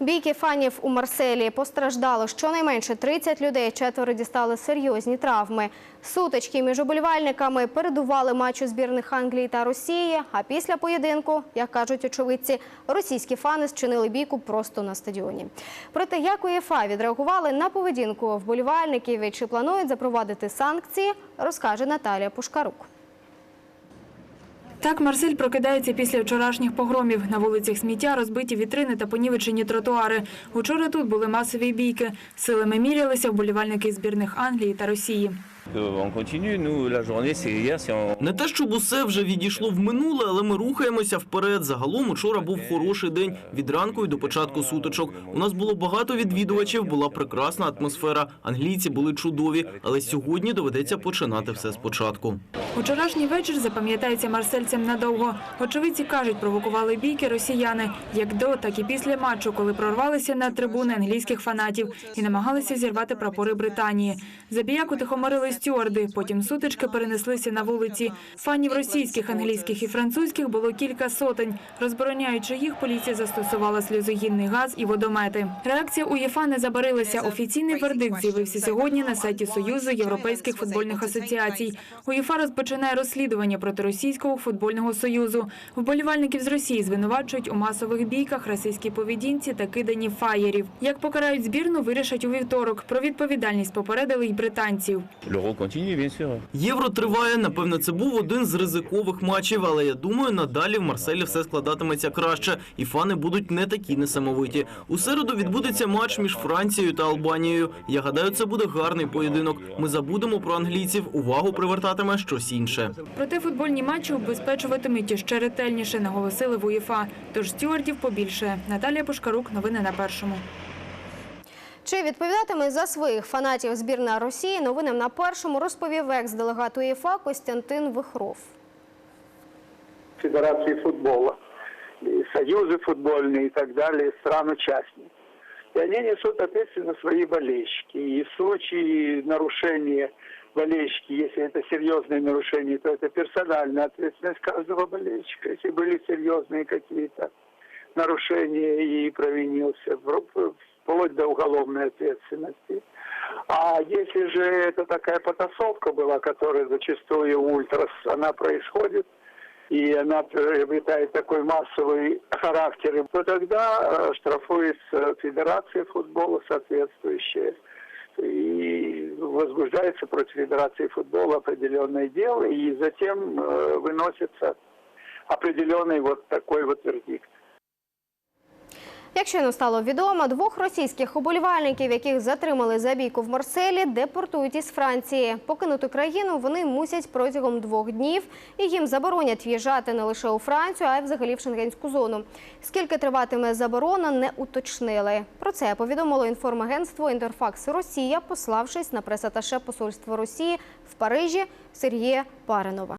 Бійки фанів у Марселі постраждало щонайменше 30 людей, четверо дістали серйозні травми. Сутички між уболівальниками передували матчу збірних Англії та Росії, а після поєдинку, як кажуть очевидці, російські фани зчинили бійку просто на стадіоні. Проте як УЄФА відреагували на поведінку вболівальників і чи планують запровадити санкції, розкаже Наталія Пушкарук. Так Марсель прокидається після вчорашніх погромів. На вулицях сміття розбиті вітрини та понівечені тротуари. Учора тут були масові бійки. Силами мірялися вболівальники збірних Англії та Росії. Не те, щоб усе вже відійшло в минуле, але ми рухаємося вперед. Загалом учора був хороший день від ранку і до початку сутичок. У нас було багато відвідувачів, була прекрасна атмосфера. Англійці були чудові, але сьогодні доведеться починати все спочатку. Учорашній вечір запам'ятається марсельцям надовго. Очевидці кажуть, провокували бійки росіяни як до, так і після матчу, коли прорвалися на трибуни англійських фанатів і намагалися зірвати прапори Британії. Забіяку тихомирили стюарди. Потім сутички перенеслися на вулиці. Фанів російських, англійських і французьких було кілька сотень. Розбороняючи їх, поліція застосувала сльозогінний газ і водомети. Реакція УЄФА не забарилася. Офіційний вердикт з'явився сьогодні на сайті Союзу європейських футбольних асоціацій. УЄФА розпочинає розслідування проти російського футбольного союзу. Вболівальників з Росії звинувачують у масових бійках, расистській поведінці та киданні фаєрів. Як покарають збірну, вирішать у вівторок. Про відповідальність попередили й британців. Євро триває. Напевно, це був один з ризикових матчів, але я думаю, надалі в Марселі все складатиметься краще, і фани будуть не такі несамовиті. У середу відбудеться матч між Францією та Албанією. Я гадаю, це буде гарний поєдинок. Ми забудемо про англійців. Увагу привертатиме щось інше. Проте футбольні матчі убезпечуватимуть ще ретельніше, наголосили в УЄФА. Тож стюардів побільше. Наталія Пушкарук. Новини на першому. Чи відповідатиме за своїх фанатів збірна Росії? Новинам на першому розповів екс-делегат УЄФА Костянтин Вихров. Федерации футбола, и союзы футбольные и так далее, стран-участниц. И они несут ответственность за свои болельщики. И в случае нарушения болельщики, если это серьезные нарушения, то это персональная ответственность каждого болельщика. Если были серьезные какие-то нарушения и провинился, в- вплоть до уголовной ответственности. А если же это такая потасовка была, которая зачастую ультрас, она происходит, и она приобретает такой массовый характер, то тогда э, штрафуется Федерация футбола соответствующая. И возбуждается против Федерации футбола определенное дело, и затем э, выносится определенный вот такой вот вердикт. Як щойно стало відомо, двох російських уболівальників, яких затримали за бійку в Марселі, депортують із Франції. Покинути країну вони мусять протягом двох днів, і їм заборонять в'їжджати не лише у Францію, а й взагалі в шенгенську зону. Скільки триватиме заборона, не уточнили. Про це повідомило інформагентство Інтерфакс Росія, пославшись на пресаташе посольства Росії в Парижі Сергія Паринова.